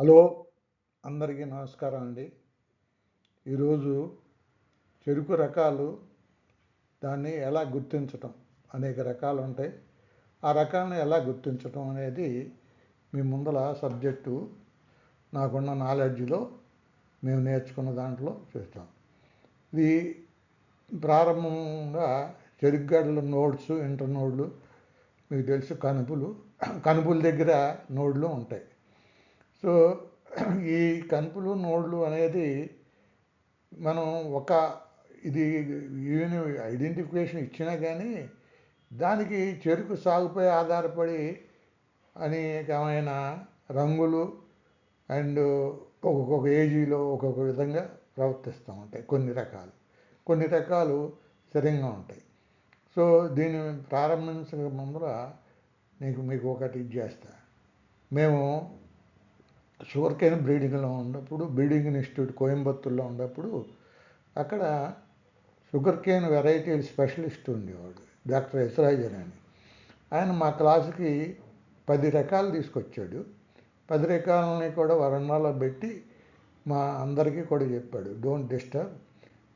Hello అందరికీ నమస్కారం అండి. ఈరోజు చెరుకు రకాలు దాన్ని ఎలా గుర్తించటం? అనేక రకాలు ఉంటాయి. ఆ రకాలను ఎలా గుర్తించటం అనేది మీ ముందల సబ్జెక్టు నాకున్న నాలెడ్జ్లో మేము నేర్చుకున్న దాంట్లో చూస్తాం. ఇది ప్రారంభంగా చెరుగ్గడల నోడ్స్ ఇంటర్ నోడ్లు మీకు తెలుసు కనుపులు. కనుపుల దగ్గర నోడ్లు ఉంటాయి. సో ఈ కనుపులు నోడ్లు అనేది మనం ఒక ఇది ఈవెన్ ఐడెంటిఫికేషన్ ఇచ్చినా కానీ దానికి చెరుకు సాగుపై ఆధారపడి అనేకమైన రంగులు అండ్ ఒక్కొక్క ఏజీలో ఒక్కొక్క విధంగా ప్రవర్తిస్తూ ఉంటాయి. కొన్ని రకాలు. కొన్ని రకాలు స్థిరంగా ఉంటాయి. సో దీన్ని ప్రారంభించక ముందర నీకు మీకు ఒకటి ఇది చేస్తా. మేము షుగర్ కేన్ బ్రీడింగ్లో ఉన్నప్పుడు బ్రీడింగ్ ఇన్స్టిట్యూట్ కోయంబత్తూర్లో ఉన్నప్పుడు అక్కడ షుగర్ కేన్ వెరైటీ స్పెషలిస్ట్ ఉండేవాడు డాక్టర్ యశ్రాజన్ అని. ఆయన మా క్లాసుకి పది రకాలు తీసుకొచ్చాడు. పది రకాలని కూడా వరండాలో పెట్టి మా అందరికీ కూడా చెప్పాడు డోంట్ డిస్టర్బ్.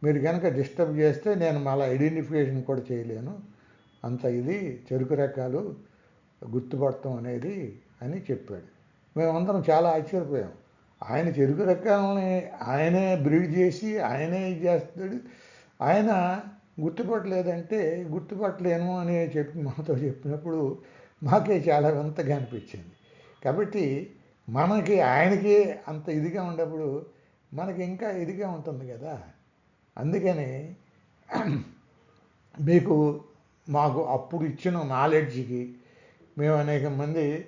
మీరు కనుక డిస్టర్బ్ చేస్తే నేను మళ్ళీ ఐడెంటిఫికేషన్ కూడా చేయలేను. అంత ఇది చెరుకు రకాలు గుర్తుపడటం అనేది అని చెప్పాడు. మేమందరం చాలా ఆశ్చర్యపోయాం. ఆయన చెరుకు రకాలని ఆయనే బ్రీడ్ చేసి ఆయనే ఇది చేస్తాడు. ఆయన గుర్తుపట్టలేదంటే గుర్తుపట్టలేను అని చెప్పి మాతో చెప్పినప్పుడు మాకే చాలా వింతగా అనిపించింది. కాబట్టి మనకి ఆయనకి అంత ఇదిగా ఉన్నప్పుడు మనకి ఇంకా ఇదిగా ఉంటుంది కదా. అందుకని మీకు మాకు అప్పుడు ఇచ్చిన నాలెడ్జ్కి మేము అనేక మంది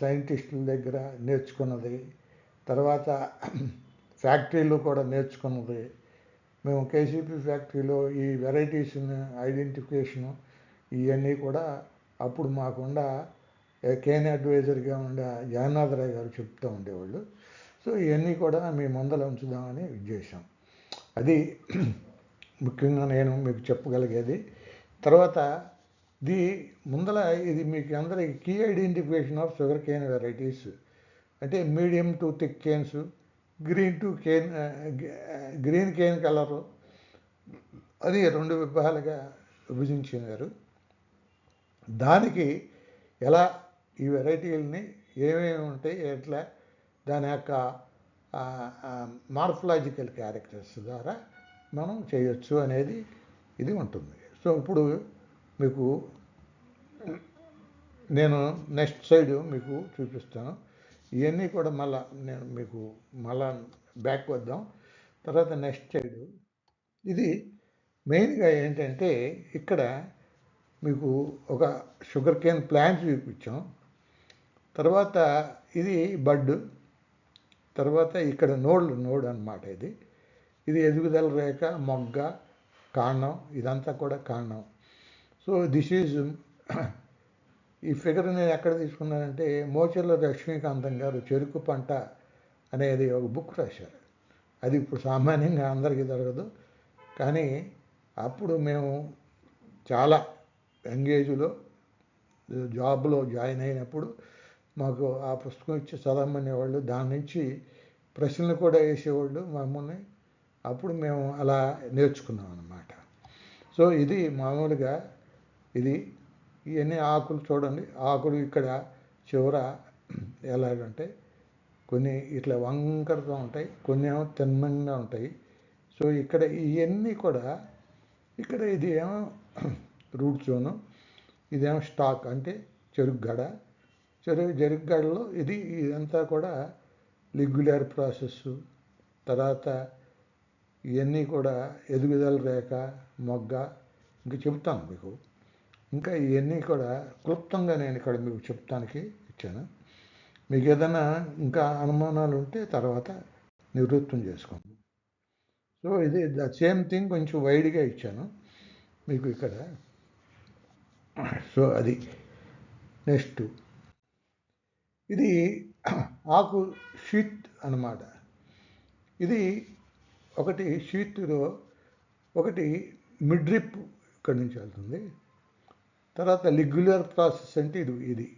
సైంటిస్టుల దగ్గర నేర్చుకున్నది. తర్వాత ఫ్యాక్టరీలో కూడా నేర్చుకున్నది. మేము కేసీపీ ఫ్యాక్టరీలో ఈ వెరైటీస్ ఐడెంటిఫికేషను ఇవన్నీ కూడా అప్పుడు మాకుండా కేన్ అడ్వైజర్గా ఉండే జగన్నాథరావు గారు చెప్తూ ఉండేవాళ్ళు. సో ఇవన్నీ కూడా మీ ముందర ఉంచుదామని చేశాం. అది ముఖ్యంగా నేను మీకు చెప్పగలిగేది. తర్వాత ది ముందల ఇది మీకు అందరికి key identification of sugar cane varieties అంటే medium to thick canes green to cane green cane colour అది రెండు విభాగాలుగా విభజించినారు. దానికి ఎలా ఈ వెరైటీలని ఏమేమి ఉంటాయి ఎట్లా దాని యొక్క మార్ఫలాజికల్ క్యారెక్టర్స్ ద్వారా మనం చేయొచ్చు అనేది ఇది ఉంటుంది. సో ఇప్పుడు మీకు నేను నెక్స్ట్ సైడ్ మీకు చూపిస్తాను. ఇవన్నీ కూడా మళ్ళా నేను మీకు మళ్ళా బ్యాక్ వద్దాం. తర్వాత నెక్స్ట్ సైడ్ ఇది మెయిన్గా ఏంటంటే ఇక్కడ మీకు ఒక షుగర్ కేన్ ప్లాంట్ చూపించాం. తర్వాత ఇది బడ్ తర్వాత ఇక్కడ నోడ్ నోడ్ అనమాట ఇది. ఇది ఎదుగుదల రేఖ మొగ్గ కాండం ఇదంతా కూడా కాండం. సో దిస్ ఈజ్ ఈ ఫిగర్ నేను ఎక్కడ తీసుకున్నానంటే మోచర్ల లక్ష్మీకాంతం గారు చెరుకు పంట అనేది ఒక బుక్ రాశారు. అది ఇప్పుడు సామాన్యంగా అందరికీ దొరకదు. కానీ అప్పుడు మేము చాలా ఎంగేజ్లో జాబ్లో జాయిన్ అయినప్పుడు మాకు ఆ పుస్తకం ఇచ్చి చదవమనేవాళ్ళు దాని నుంచి ప్రశ్నలు కూడా వేసేవాళ్ళు మమ్మల్ని. అప్పుడు మేము అలా నేర్చుకున్నాం అన్నమాట సో ఇది మామూలుగా ఇది ఇవన్నీ ఆకులు చూడండి. ఆకులు ఇక్కడ చివర ఎలాగంటే కొన్ని ఇట్లా వంకరగా ఉంటాయి కొన్ని ఏమో తిన్నంగా ఉంటాయి. సో ఇక్కడ ఇవన్నీ కూడా ఇక్కడ ఇది ఏమో రూట్ జోను ఇదేమో స్టాక్ అంటే చెరుగ్గడ చెరుకు చెరుగ్గడలో ఇది ఇదంతా కూడా లిగ్యులర్ ప్రాసెస్. తర్వాత ఇవన్నీ కూడా ఎదుగుదల రేఖ మొగ్గ ఇంకా చెబుతాను మీకు. ఇంకా ఇవన్నీ కూడా క్లుప్తంగా నేను ఇక్కడ మీకు చెప్తానికి ఇచ్చాను మీకు ఏదైనా ఇంకా అనుమానాలు ఉంటే తర్వాత నివృత్తం చేసుకోండి. సో ఇది ద సేమ్ థింగ్ కొంచెం వైడ్గా ఇచ్చాను మీకు ఇక్కడ. సో అది నెక్స్ట్. ఇది ఆకు షీట్ అన్నమాట. ఇది ఒకటి షీట్లో ఒకటి మిడ్రిప్ ఇక్కడి నుంచి వెళ్తుంది. తర్వాత లిగ్యులర్ ప్రాసెస్ అంటే ఇది ఇది.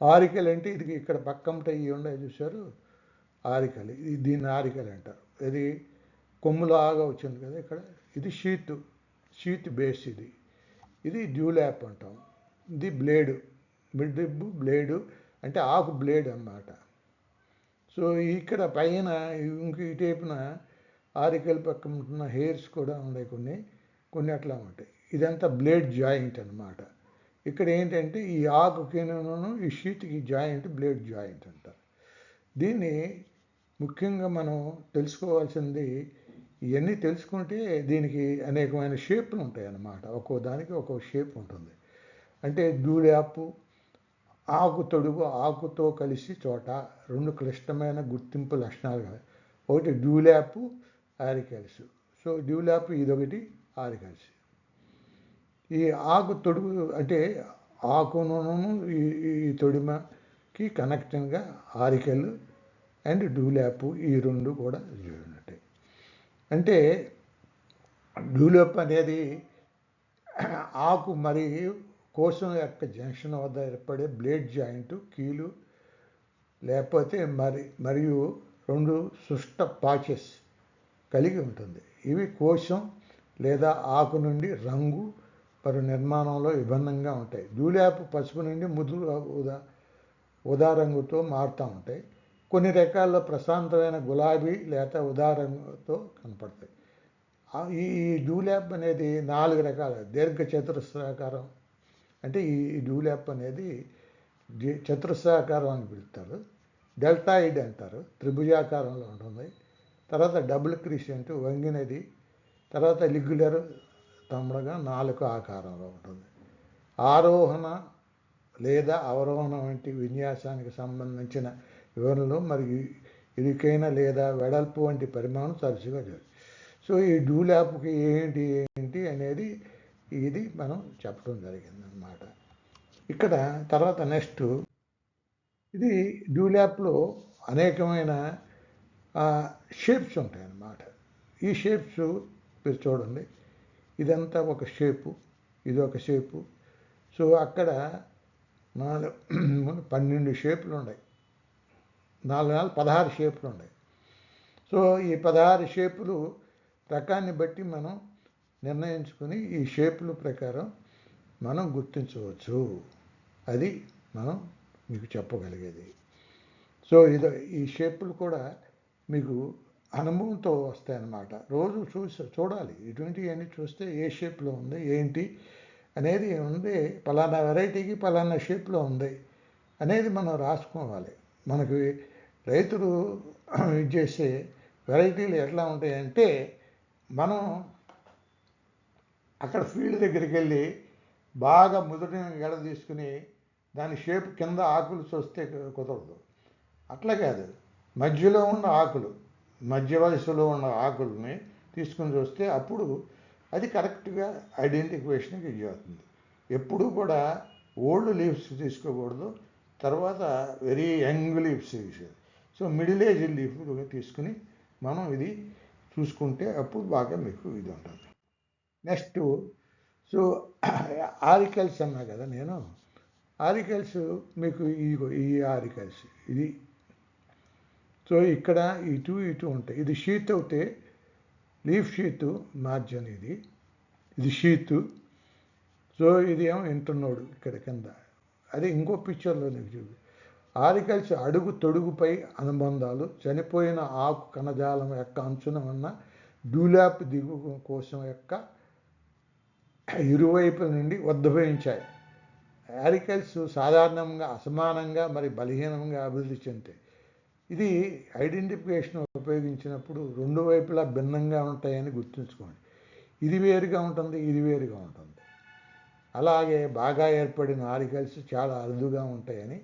ఆరికలు అంటే ఇది ఇక్కడ పక్కంట ఇవి ఉన్నాయి చూశారు? ఆరికలు. ఇది దీన్ని ఆరికలు అంటారు. ఇది కొమ్ములాగా వచ్చింది కదా ఇక్కడ? ఇది షీత్ షీత్ బేస్ ఇది. ఇది డ్యూలాప్ అంటాం. ఇది బ్లేడు. మిడ్రిబ్బు బ్లేడు అంటే ఆకు బ్లేడ్ అన్నమాట. సో ఇక్కడ పైన ఇంక ఇటేపున ఆరికల్ పక్కన ఉంటున్న హెయిర్స్ కూడా ఉన్నాయి కొన్ని. కొన్ని అట్లా ఉంటాయి. ఇదంతా బ్లేడ్ జాయింట్ అన్నమాట. ఇక్కడ ఏంటంటే ఈ ఆకుకిను ఈ షీట్కి జాయింట్ బ్లేడ్ జాయింట్ అంటారు దీన్ని ముఖ్యంగా మనం తెలుసుకోవాల్సింది ఇవన్నీ తెలుసుకుంటే దీనికి అనేకమైన షేప్లు ఉంటాయి అన్నమాట. ఒక్కో దానికి ఒక్కో షేప్ ఉంటుంది. అంటే దూడాపు ఆకు తొడుగు ఆకుతో కలిసి చోట రెండు క్లిష్టమైన గుర్తింపు లక్షణాలు ఒకటి డ్యూలాపు ఆరికల్స్. సో డ్యూలాప్ ఇదొకటి ఆరికల్స్. ఈ ఆకు తొడుగు అంటే ఆకును ఈ ఈ తొడిమకి కనెక్షన్గా ఆరికల్ అండ్ డూలాప్ ఈ రెండు కూడా ఉంటాయి అంటే డూలాప్ అనేది ఆకు మరియు కోశం యొక్క జంక్షన్ వద్ద ఏర్పడే బ్లేడ్ జాయింట్ కీలు లేకపోతే మరి మరియు రెండు సుష్ట పాచెస్ కలిగి ఉంటుంది. ఇవి కోశం లేదా ఆకు నుండి రంగు వారు నిర్మాణంలో విభిన్నంగా ఉంటాయి. జూలియాపు పసుపు నుండి ముదురు ఉదా ఉదారంగుతో మారుతూ ఉంటాయి. కొన్ని రకాల ప్రశాంతమైన గులాబీ లేదా ఉదారంగుతో కనపడతాయి. ఈ డూలాప్ అనేది నాలుగు రకాల. దీర్ఘ చతురస్రాకారం అంటే ఈ డూలాప్ అనేది చతురస్రాకారం అని పిలుస్తారు. డెల్టాయిడ్ అంటారు. త్రిభుజాకారంలో ఉంటుంది. తర్వాత డబుల్ క్రిషెంట్ వంగినది తర్వాత లిగ్యులర్ తమ్ముడగా నాలుగు ఆకారంలో ఉంటుంది. ఆరోహణ లేదా అవరోహణ వంటి విన్యాసానికి సంబంధించిన వివరణలు మరియు ఇరుకైన లేదా వెడల్పు వంటి పరిమాణం తరచుగా జరుగుతుంది సో ఈ డూలాప్కి ఏంటి ఏంటి అనేది ఇది మనం చెప్పడం జరిగిందనమాట ఇక్కడ తర్వాత నెక్స్ట్ ఇది డూలాప్లో అనేకమైన షేప్స్ ఉంటాయి అన్నమాట ఈ షేప్స్ మీరు చూడండి. ఇదంతా ఒక షేపు ఇది ఒక షేపు. సో అక్కడ నాలుగు పన్నెండు షేపులు ఉన్నాయి నాలుగు నాలుగు పదహారు షేపులు ఉన్నాయి సో ఈ పదహారు షేపులు రకాన్ని బట్టి మనం నిర్ణయించుకొని ఈ షేపుల ప్రకారం మనం గుర్తించవచ్చు. అది మనం మీకు చెప్పగలిగేది. సో ఇది ఈ షేపులు కూడా మీకు అనుభవంతో వస్తాయన్నమాట. రోజు చూసి చూడాలి. ఇటువంటివన్నీ చూస్తే ఏ షేప్లో ఉంది ఏంటి అనేది ఉంది పలానా వెరైటీకి పలానా షేప్లో ఉంది అనేది మనం రాసుకోవాలి. మనకి రైతులు ఇది చేసే వెరైటీలు ఎట్లా ఉంటాయంటే మనం అక్కడ ఫీల్డ్ దగ్గరికి వెళ్ళి బాగా ముదుటిన గడ తీసుకుని దాని షేప్ కింద ఆకులు చూస్తే కుదరదు. అట్లా కాదు. మధ్యలో ఉన్న ఆకులు మధ్య వయసులో ఉన్న ఆకుల్ని తీసుకుని చూస్తే అప్పుడు అది కరెక్ట్గా ఐడెంటిఫికేషన్కి ఇది అవుతుంది ఎప్పుడు కూడా ఓల్డ్ లీవ్స్ తీసుకోకూడదు తర్వాత వెరీ యంగ్ లీవ్స్ తీసేది. సో మిడిల్ ఏజ్ లీఫ్ తీసుకుని మనం ఇది చూసుకుంటే అప్పుడు బాగా మీకు ఇది ఉంటుంది. నెక్స్ట్ సో ఆరికల్స్ అన్నా కదా నేను ఆరికల్స్ మీకు ఈ ఈ ఆరికల్స్ ఇది సో ఇక్కడ ఇటు ఇటు ఉంటాయి. ఇది షీట్ అవుతే లీఫ్ షీట్ మార్జిన్ ఇది. ఇది షీట్ సో ఇది ఏమో ఇంటర్నోడ్ ఇక్కడ కింద. అది ఇంకో పిక్చర్లో నీకు చూపి. ఆరికల్స్ అడుగు తొడుగుపై అనుబంధాలు చనిపోయిన ఆకు కణజాలం యొక్క అంచున ఉన్న డూలాప్ దిగు కోసం యొక్క ఇరువైపుల నుండి ఉద్భవించాయి. యారికల్స్ సాధారణంగా అసమానంగా మరి బలహీనంగా అభివృద్ధి చెందాయి ఇది ఐడెంటిఫికేషన్ ఉపయోగించినప్పుడు రెండు వైపులా భిన్నంగా ఉంటాయని గుర్తుంచుకోండి. ఇది వేరుగా ఉంటుంది ఇది వేరుగా ఉంటుంది. అలాగే బాగా ఏర్పడిన ఆరికల్స్ చాలా అరుదుగా ఉంటాయని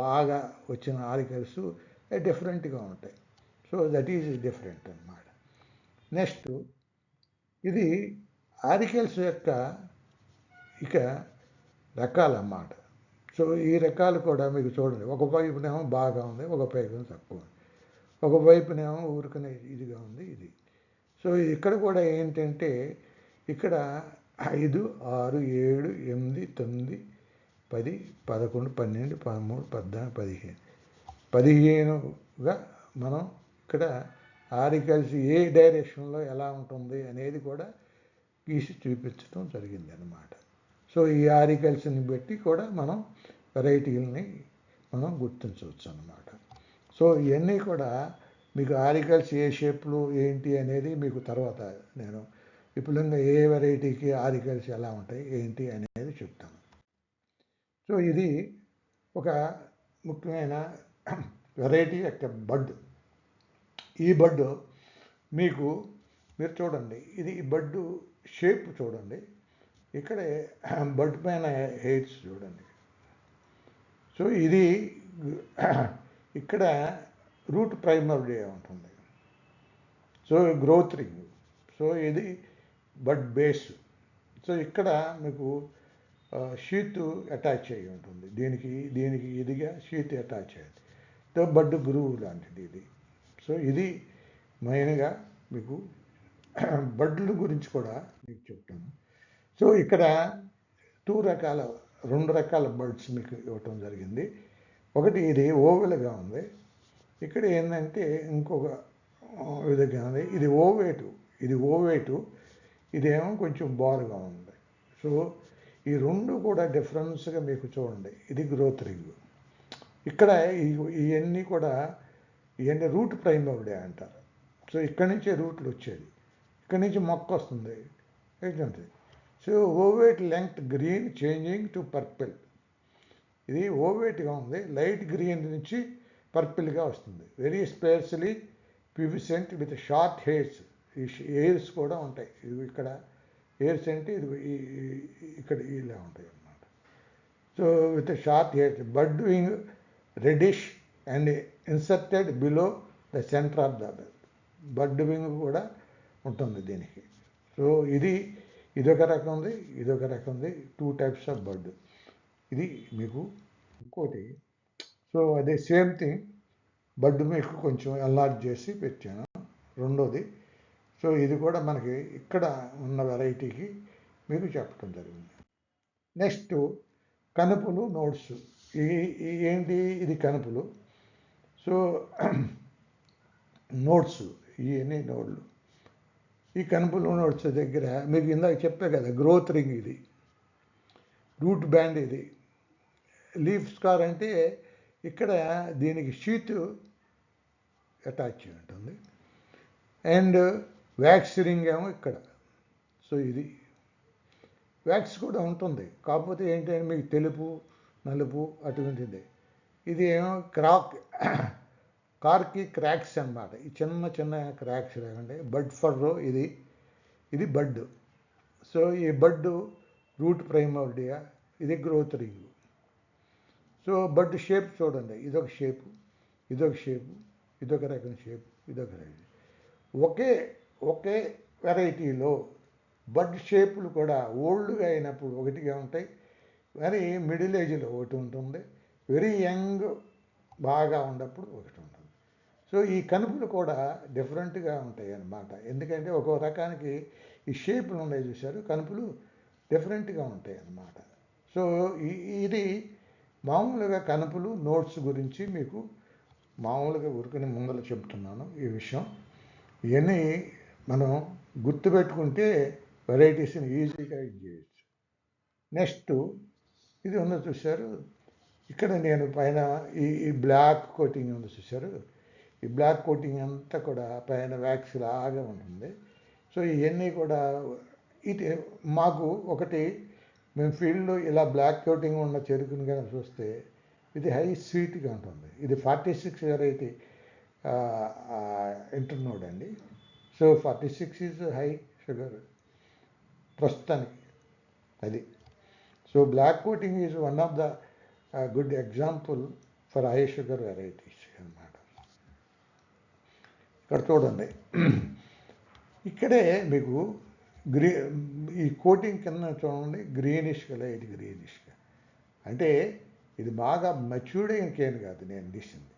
బాగా వచ్చిన ఆరికల్స్ డిఫరెంట్గా ఉంటాయి. సో దట్ ఈజ్ డిఫరెంట్ అనమాట నెక్స్ట్ ఇది ఆరికల్స్ యొక్క ఇక రకాలన్నమాట. సో ఈ రకాలు కూడా మీకు చూడండి. ఒక వైపునేమో బాగా ఉంది ఒక వైపున తక్కువ ఉంది. ఒక వైపునేమో ఊరుకునే ఇదిగా ఉంది ఇది. సో ఇక్కడ కూడా ఏంటంటే ఇక్కడ ఐదు ఆరు ఏడు ఎనిమిది తొమ్మిది పది పదకొండు పన్నెండు పదమూడు పద్నాలుగు పదిహేను. పదిహేనుగా మనం ఇక్కడ ఆరికల్స్ ఏ డైరెక్షన్లో ఎలా ఉంటుంది అనేది కూడా గీసి చూపించడం జరిగింది అన్నమాట సో ఈ ఆర్టికల్స్ని బట్టి కూడా మనం వెరైటీలని మనం గుర్తించవచ్చు అన్నమాట సో ఇవన్నీ కూడా మీకు ఆరికల్స్ ఏ షేప్లో ఏంటి అనేది మీకు తర్వాత నేను విపులంగా ఏ వెరైటీకి ఆరికల్స్ ఎలా ఉంటాయి ఏంటి అనేది చెప్తాను. సో ఇది ఒక ముఖ్యమైన వెరైటీ యొక్క బడ్. ఈ బడ్ మీకు మీరు చూడండి ఇది ఈ బడ్డు షేప్ చూడండి. ఇక్కడే బడ్ పైన హెయిర్స్ చూడండి. సో ఇది ఇక్కడ రూట్ ప్రైమరీ ఉంటుంది సో గ్రోత్ రింగ్. సో ఇది బడ్ బేస్. సో ఇక్కడ మీకు షీత్ అటాచ్ అయ్యి ఉంటుంది. దీనికి దీనికి ఇదిగా షీత్ అటాచ్ అయ్యింది. సో బడ్ గ్రూవ్ లాంటిది ఇది. సో ఇది మెయిన్గా మీకు బడ్ల గురించి కూడా మీకు చెప్తాను. సో ఇక్కడ టూ రకాల రెండు రకాల బర్డ్స్ మీకు ఇవ్వటం జరిగింది. ఒకటి ఇది ఓవెల్గా ఉంది. ఇక్కడ ఏంటంటే ఇంకొక విధంగా ఉంది. ఇది ఓవేటు ఇది ఓవేటు ఇదేమో కొంచెం బారుగా ఉంది. సో ఈ రెండు కూడా డిఫరెన్స్గా మీకు చూడండి. ఇది గ్రోత్ రింగ్. ఇక్కడ ఇవన్నీ కూడా ఇవన్నీ రూట్ ప్రైమరీ అంటారు. సో ఇక్కడి నుంచే రూట్లు వచ్చేది. ఇక్కడి నుంచి మొక్క వస్తుంది. ఏంటంటే so ovate length green changing to purple. ఇది ఓవేట్గా ఉంది లైట్ గ్రీన్ నుంచి పర్పిల్గా వస్తుంది. Very sparsely pubescent with short hairs ఈ హెయిర్స్ కూడా ఉంటాయి. ఇవి ఇక్కడ హెయిర్స్ అంటే ఇది ఇక్కడ ఇలా ఉంటాయి అన్నమాట. So with short hairs bud wing reddish and inserted below the centre of the bud wing కూడా ఉంటుంది దీనికి. సో ఇది ఇదొక రకం ఉంది ఇదొక రకం ఉంది. టూ టైప్స్ ఆఫ్ బర్డ్ ఇది మీకు ఇంకోటి. సో అదే సేమ్ థింగ్ బర్డ్ మీకు కొంచెం ఎన్లార్జ్ చేసి పెట్టాను. రెండోది. సో ఇది కూడా మనకి ఇక్కడ ఉన్న వెరైటీకి మీకు చెప్పడం జరిగింది. నెక్స్ట్ కనుపులు నోట్స్ ఈ ఏంటి? ఇది కనుపులు. సో నోట్స్ ఇవన్నీ నోడ్లు? ఈ కనుపులు వచ్చే దగ్గర మీకు ఇందాక చెప్పే కదా గ్రోత్ రింగ్ ఇది. రూట్ బ్యాండ్ ఇది. లీఫ్ స్కార్ అంటే ఇక్కడ దీనికి షీట్ అటాచ్ ఉంటుంది. అండ్ వ్యాక్స్ రింగ్ ఏమో ఇక్కడ. సో ఇది. వ్యాక్స్ కూడా ఉంటుంది. కాకపోతే ఏంటంటే మీకు తెలుపు నలుపు అటువంటిది. ఇది ఏమో క్రాక్ కార్కి క్రాక్స్ అనమాట ఈ చిన్న చిన్న క్రాక్స్ లేకండి బడ్ ఫర్రో ఇది ఇది బడ్. సో ఈ బడ్ రూట్ ప్రైమోర్డియా ఇది growth ring. So bud shape చూడండి. ఇదొక షేపు ఇదొక షేపు ఇదొక రకం షేప్ ఇదొక రకం ఒకే ఒకే వెరైటీలో బడ్ షేపులు కూడా ఓల్డ్గా అయినప్పుడు ఒకటిగా ఉంటాయి. మరి మిడిల్ ఏజ్లో ఒకటి ఉంటుంది. వెరీ యంగ్ బాగా ఉన్నప్పుడు ఒకటి ఉంటుంది. సో ఈ కనుపులు కూడా డిఫరెంట్గా ఉంటాయి అన్నమాట. ఎందుకంటే ఒక్కో రకానికి ఈ షేపులు ఉన్నాయి చూశారు కనుపులు డిఫరెంట్గా ఉంటాయి అన్నమాట. సో ఇది మామూలుగా కనుపులు నోట్స్ గురించి మీకు మామూలుగా ఉరుకుని ముందర చెప్తున్నాను ఈ విషయం. ఇవన్నీ మనం గుర్తుపెట్టుకుంటే వెరైటీస్ని ఈజీగా ఇది చేయొచ్చు నెక్స్ట్ ఇది ఉంది చూశారు ఇక్కడ నేను పైన ఈ ఈ బ్లాక్ కోటింగ్ ఉంది చూశారు. ఈ బ్లాక్ కోటింగ్ అంతా కూడా పైన వ్యాక్స్ లాగా ఉంటుంది. సో ఇవన్నీ కూడా ఇది మాకు ఒకటి మేము ఫీల్డ్లో ఇలా బ్లాక్ కోటింగ్ ఉన్న చెరుకుని కానీ చూస్తే ఇది హై స్వీట్గా ఉంటుంది. ఇది ఫార్టీ సిక్స్ వెరైటీ ఇంటర్నోడ్ అండి. So forty six is high sugar ప్రస్తుతానికి అది. So black coating is one of the good example for high sugar varieties అన్నమాట. ఇక్కడ చూడండి. ఇక్కడే మీకు గ్రీ ఈ కోటింగ్ కింద చూడండి గ్రీనిష్గా లైట్ గ్రీనిష్గా అంటే ఇది బాగా మెచ్యూర్డ్ అయిన కేన్ కాదు నేను తీసింది.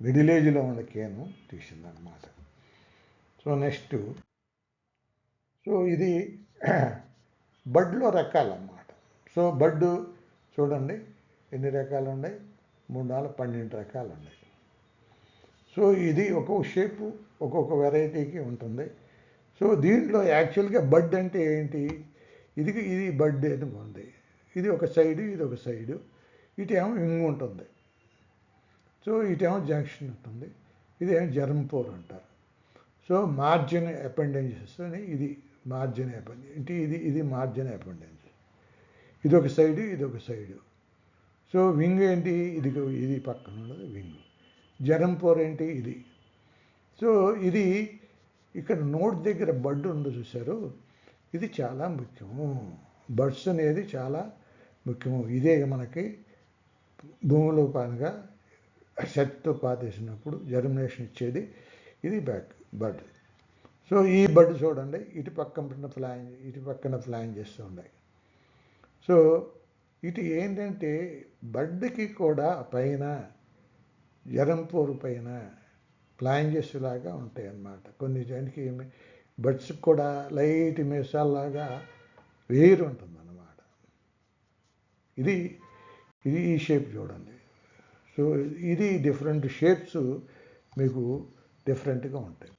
మిడిల్ ఏజ్లో ఉన్న కేను తీసింది అనమాట సో నెక్స్ట్ సో ఇది బడ్లో రకాలన్నమాట. సో బడ్ చూడండి ఎన్ని రకాలు ఉన్నాయి మూడు నాలుగు పన్నెండు రకాలు ఉన్నాయి సో ఇది ఒక్కొక్క షేపు ఒక్కొక్క వెరైటీకి ఉంటుంది. సో దీంట్లో యాక్చువల్గా బడ్ అంటే ఏంటి? ఇది ఇది బడ్ అని ఉంది. ఇది ఒక సైడు ఇది ఒక సైడు. ఇటేమో ఇంగు ఉంటుంది. సో ఇటేమో జంక్షన్ ఉంటుంది. ఇదేమో జర్మపోర్ అంటారు. సో మార్జిన్ అపెండెన్సెస్ అని ఇది మార్జిన్ అపెండెన్స్ అంటే ఇది ఇది మార్జిన్ అపెండెన్స్ ఇది ఒక సైడు ఇది ఒక సైడు. సో వింగ్ ఏంటి? ఇది ఇది పక్కన ఉన్నది వింగ్. జరంపోర్ పోరేంటి ఇది. సో ఇది ఇక్కడ నోట్ దగ్గర బడ్ ఉంది చూశారు. ఇది చాలా ముఖ్యము. బడ్స్ అనేది చాలా ముఖ్యము. ఇదే మనకి భూమిలో పానగా సెట్తో పాతేసినప్పుడు జర్మినేషన్ ఇచ్చేది ఇది బ్యాక్ బడ్. సో ఈ బడ్ చూడండి. ఇటు పక్కన ప్లాన్ ఇటు పక్కన ప్లాన్ చేస్తూ ఉన్నాయి. సో ఇటు ఏంటంటే బడ్కి కూడా పైన జరంపూరు పైన ప్లాంజెస్ లాగా ఉంటాయి అన్నమాట కొన్ని దానికి బడ్స్ కూడా లైట్ మీసాల్లాగా వేరు ఉంటుందన్నమాట ఇది ఇది ఈ షేప్ చూడండి. సో ఇది డిఫరెంట్ షేప్స్ మీకు డిఫరెంట్గా ఉంటాయి.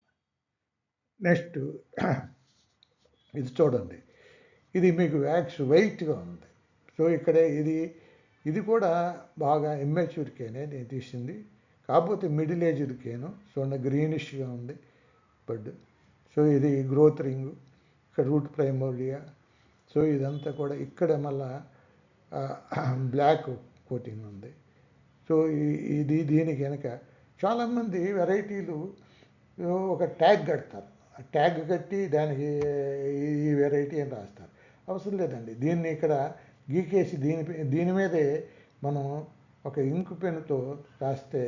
నెక్స్ట్ ఇది చూడండి. ఇది మీకు వ్యాక్స్ వైట్గా ఉంది. సో ఇక్కడ ఇది ఇది కూడా బాగా ఇమ్మెచ్యూర్ నేను తీసింది. కాకపోతే మిడిల్ ఏజ్డ్ కేను. చూడండి గ్రీనిష్గా ఉంది బడ్. సో ఇది గ్రోత్ రింగ్ ఇక్కడ రూట్ ప్రైమోలియా సో ఇదంతా కూడా ఇక్కడ మళ్ళా బ్లాక్ కోటింగ్ ఉంది. సో ఇది దీనికి కనుక చాలామంది వెరైటీలు ఒక ట్యాగ్ కడతారు. ఆ ట్యాగ్ కట్టి దానికి ఈ వెరైటీ అని రాస్తారు. అవసరం లేదండి. దీన్ని ఇక్కడ గీకేసి దీని దీని మీదే మనం ఒక ఇంకు పెన్నుతో రాస్తే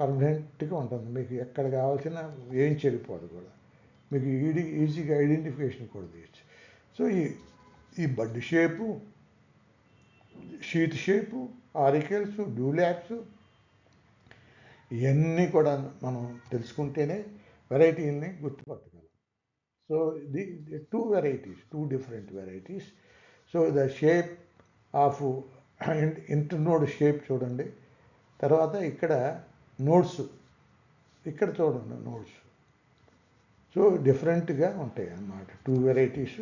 పర్మనెంట్గా ఉంటుంది. మీకు ఎక్కడ కావాల్సిన ఏం చెడిపోదు కూడా. మీకు ఈడి ఈజీగా ఐడెంటిఫికేషన్ కూడా తీయచ్చు. సో ఈ ఈ bud shape sheath shape auricles dewlaps ఇవన్నీ కూడా మనం తెలుసుకుంటేనే వెరైటీని గుర్తుపట్టగలం. So the two varieties two different varieties. So the shape of internode shape చూడండి. తర్వాత ఇక్కడ నోట్స్ ఇక్కడ చూడండి నోట్స్. సో డిఫరెంట్గా ఉంటాయి అన్నమాట. టూ వెరైటీస్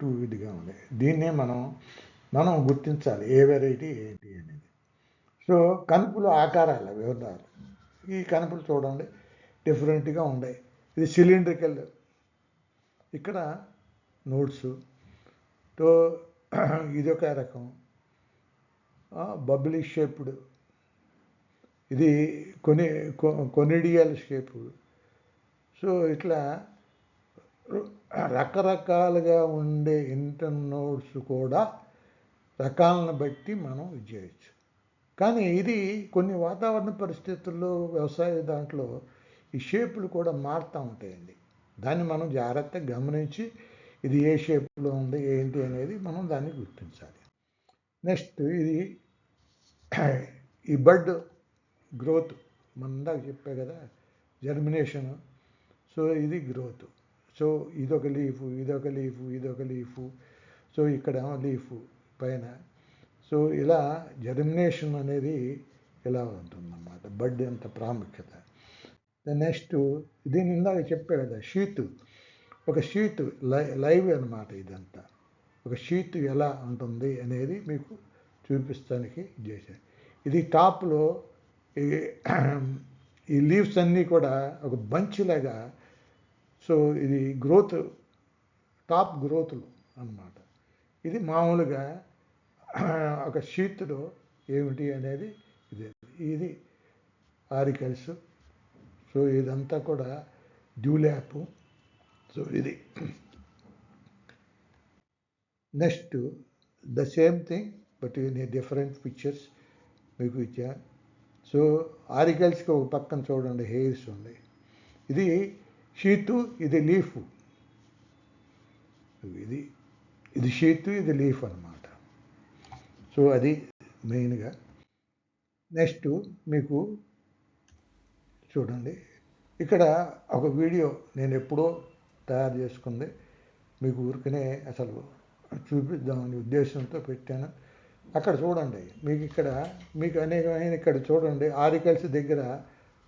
టూ ఇదిగా ఉన్నాయి దీన్నే మనం మనం గుర్తించాలి ఏ వెరైటీ ఏంటి అనేది. సో కనుపులు ఆకారాలు వివరాలు. ఈ కనుపులు చూడండి డిఫరెంట్గా ఉన్నాయి ఇది సిలిండ్రికల్. ఇక్కడ నోట్స్. తో ఇదొక రకం. Bubbly shaped. ఇది కొని కొనిడియల్ షేపు. సో ఇట్లా రకరకాలుగా ఉండే ఇంటర్ నోట్స్ కూడా రకాలను బట్టి మనం ఇది చేయొచ్చు కానీ ఇది కొన్ని వాతావరణ పరిస్థితుల్లో వ్యవసాయ దాంట్లో ఈ షేపులు కూడా మారుతూ ఉంటాయండి. దాన్ని మనం జాగ్రత్తగా గమనించి ఇది ఏ షేప్లో ఉంది ఏంటి అనేది మనం దాన్ని గుర్తించాలి. నెక్స్ట్ ఇది ఈ బడ్ గ్రోత్. మందాక చెప్పే కదా జర్మినేషన్ సో ఇది గ్రోత్. సో ఇదొక లీఫ్ ఇదొక లీఫ్ ఇదొక లీఫ్. సో ఇక్కడ లీఫ్ పైన. సో ఇలా జర్మినేషన్ అనేది ఇలా ఉంటుందన్నమాట. బడ్ అంత ప్రాముఖ్యత. నెక్స్ట్ దీని ఇందాక చెప్పే కదా షీట్ ఒక షీట్ లై లైవ్ అనమాట ఇదంతా. ఒక షీట్ ఎలా ఉంటుంది అనేది మీకు చూపిస్తానికి చేశాను. ఇది టాప్లో ఈ లీవ్స్ అన్నీ కూడా ఒక బంచ్ లాగా సో ఇది గ్రోత్ టాప్ గ్రోత్లు అన్నమాట. ఇది మామూలుగా ఒక షీట్లో ఏమిటి అనేది ఇది. ఇది ఆరికల్స్ సో ఇదంతా కూడా డ్యూల్యాప్ సో ఇది next the same thing but in different pictures మీకు ఇచ్చా. సో ఆరికల్స్కి ఒక పక్కన చూడండి హెయిర్స్ ఉంది. ఇది షీతు ఇది లీఫ్. ఇది ఇది షీతు ఇది లీఫ్ అనమాట సో అది మెయిన్గా. నెక్స్ట్ మీకు చూడండి ఇక్కడ ఒక వీడియో నేను ఎప్పుడో తయారు చేసుకుంది. మీకు ఊరికనే అసలు చూపిద్దామనే ఉద్దేశంతో పెట్టాను. అక్కడ చూడండి. మీకు ఇక్కడ మీకు అనేకమైన ఇక్కడ చూడండి. ఆరికల్స్ దగ్గర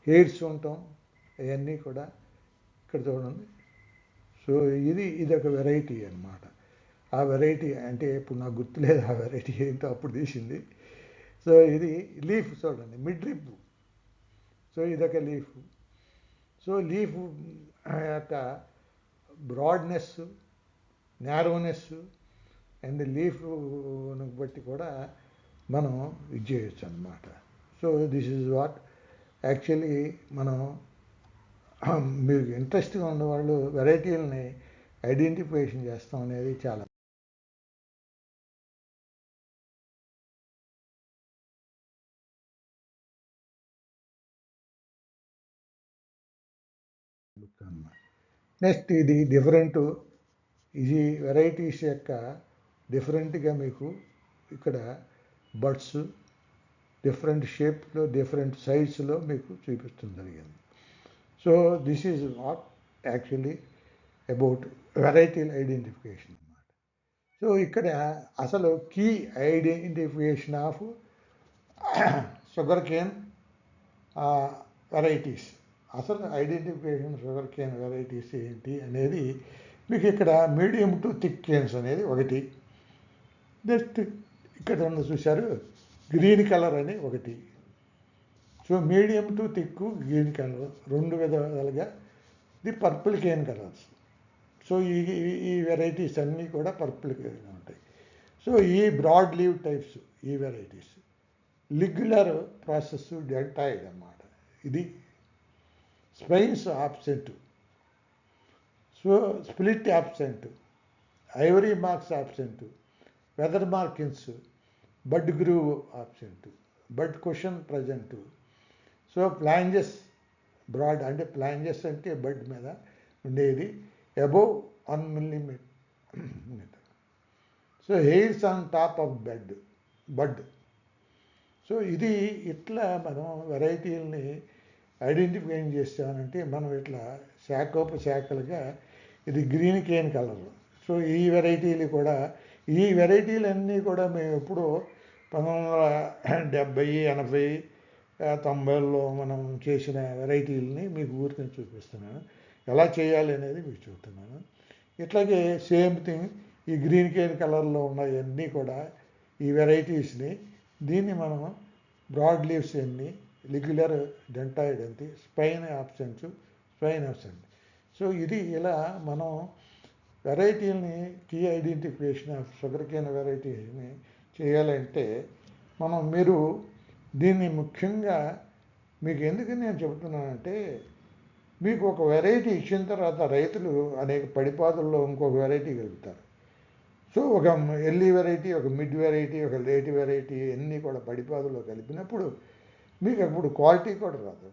హెయిర్స్ ఉంటాం అవన్నీ కూడా ఇక్కడ చూడండి. సో ఇది ఇది ఒక వెరైటీ అన్నమాట. ఆ వెరైటీ అంటే ఇప్పుడు నాకు గుర్తులేదు ఆ వెరైటీ ఏంటో అప్పుడు తీసింది. సో ఇది లీఫ్ చూడండి మిడ్ రిప్ సో ఇదొక లీఫ్. సో లీఫ్ యొక్క బ్రాడ్నెస్ నేరోనెస్ అండ్ లీఫ్ను బట్టి కూడా మనం ఇది చేయొచ్చు అనమాట so this is what actually మనం మీరు ఇంట్రెస్ట్గా ఉన్నవాళ్ళు వెరైటీలని ఐడెంటిఫికేషన్ చేస్తాం అనేది చాలా నెక్స్ట్ ఇది డిఫరెంట్ ఇది వెరైటీస్ యొక్క డిఫరెంట్గా మీకు ఇక్కడ బడ్స్ డిఫరెంట్ షేప్లో డిఫరెంట్ సైజ్లో మీకు చూపిస్తుంది జరిగింది. So this is what actually about వెరైటీల identification అన్నమాట. సో ఇక్కడ అసలు key identification of sugar cane varieties. అసలు ఐడెంటిఫికేషన్ షుగర్ కేన్ వెరైటీస్ ఏంటి అనేది మీకు ఇక్కడ మీడియం టు థిక్ కేన్స్ అనేది ఒకటి. నెక్స్ట్ ఇక్కడ ఉన్న చూశారు గ్రీన్ కలర్ అని ఒకటి. So medium to thick green colour రెండు విధాలుగా ఇది పర్పుల్ కేన్ కలర్స్ సో ఈ ఈ- ఈ వెరైటీస్ అన్నీ కూడా పర్పుల్ కేన్ ఉంటాయి. సో ఈ బ్రాడ్ లీవ్ టైప్స్ ఈ వెరైటీస్ లిగ్యులర్ ప్రాసెస్ డెల్టాయిడ్ అన్నమాట ఇది spines absent so split absent ivory marks absent weather markings bud groove absent bud cushion present so flanges broad అంటే ప్లాంజెస్ అంటే bud మీద ఉండేది above one millimetre so hairs on top of bed bud so ఇది ఇట్లా మనం వెరైటీలని identify చేస్తామంటే మనం ఇట్లా శాఖోపశాఖలుగా ఇది గ్రీన్ కేన్ కలర్ సో ఈ వెరైటీలు కూడా ఈ వెరైటీలన్నీ కూడా మేము ఎప్పుడు పంతొమ్మిది వందల డెబ్భై ఎనభై తొంభైలో మనం చేసిన వెరైటీలని మీకు ఊరికని చూపిస్తున్నాను. ఎలా చేయాలి అనేది మీకు చెబుతున్నాను ఇట్లాగే సేమ్ థింగ్ ఈ గ్రీన్ కేన్ కలర్లో ఉన్నవన్నీ కూడా ఈ వెరైటీస్ని దీన్ని మనం బ్రాడ్ లీవ్స్ ఎన్ని లిగ్యులర్ డెంటాయిడ్ అంతే spine options spine option so ఇది ఇలా మనం వెరైటీలని key identification of sugar cane వెరైటీని చేయాలంటే మనం మీరు దీన్ని ముఖ్యంగా మీకు ఎందుకు నేను చెబుతున్నానంటే మీకు ఒక వెరైటీ ఇచ్చిన తర్వాత రైతులు అనేక పడిపాదుల్లో ఇంకొక వెరైటీ కలుగుతారు సో ఒక ఎర్లీ వెరైటీ ఒక మిడ్ వెరైటీ ఒక లేట్ వెరైటీ అన్నీ కూడా పడిపాదులో కలిపినప్పుడు మీకు అప్పుడు క్వాలిటీ కూడా రాదు.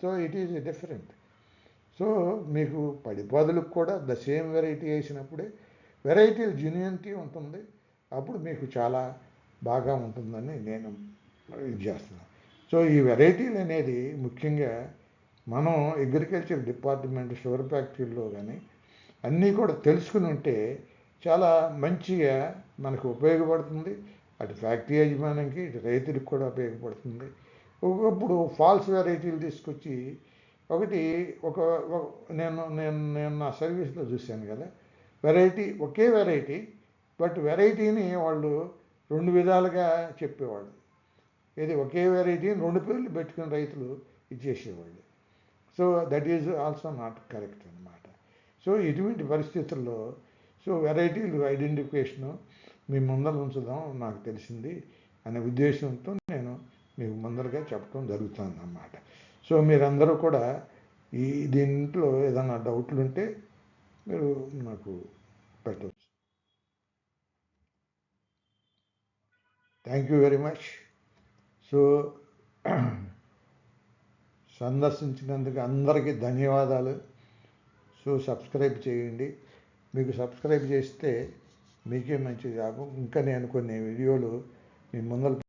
So it is different. So మీకు పడిపాదులకు కూడా ద సేమ్ వెరైటీ వేసినప్పుడే వెరైటీలు జెన్యునిటీ ఉంటుంది. అప్పుడు మీకు చాలా బాగా ఉంటుందని నేను ఇది చేస్తున్నాను. సో ఈ వెరైటీలు అనేది ముఖ్యంగా మనం అగ్రికల్చర్ డిపార్ట్మెంట్ షుగర్ ఫ్యాక్టరీలో కానీ అన్నీ కూడా తెలుసుకుని ఉంటే చాలా మంచిగా మనకు ఉపయోగపడుతుంది. అటు ఫ్యాక్టరీ యజమానికి ఇటు రైతులకు కూడా ఉపయోగపడుతుంది. ఒకప్పుడు ఫాల్స్ వెరైటీలు తీసుకొచ్చి ఒకటి ఒక నేను నేను నేను నా సర్వీస్లో చూశాను కదా. వెరైటీ ఒకే వెరైటీ బట్ వెరైటీని వాళ్ళు రెండు విధాలుగా చెప్పేవాళ్ళు. ఇది ఒకే వెరైటీని రెండు పేర్లు పెట్టుకుని రైతులు ఇచ్చేసేవాళ్ళు. So that is also not correct అనమాట సో ఇటువంటి పరిస్థితుల్లో సో వెరైటీలు ఐడెంటిఫికేషను మీ ముందర ఉంచుదాం నాకు తెలిసింది అనే ఉద్దేశంతో నేను మీకు ముందరగా చెప్పడం జరుగుతుంది అన్నమాట సో మీరందరూ కూడా ఈ దీంట్లో ఏదైనా డౌట్లు ఉంటే మీరు నాకు పెట్టవచ్చు thank you very much so సందర్శించినందుకు అందరికీ ధన్యవాదాలు. సో సబ్స్క్రైబ్ చేయండి. మీకు సబ్స్క్రైబ్ చేస్తే మీకే మంచిది కాకు ఇంకా నేను కొన్ని వీడియోలు మీ ముందర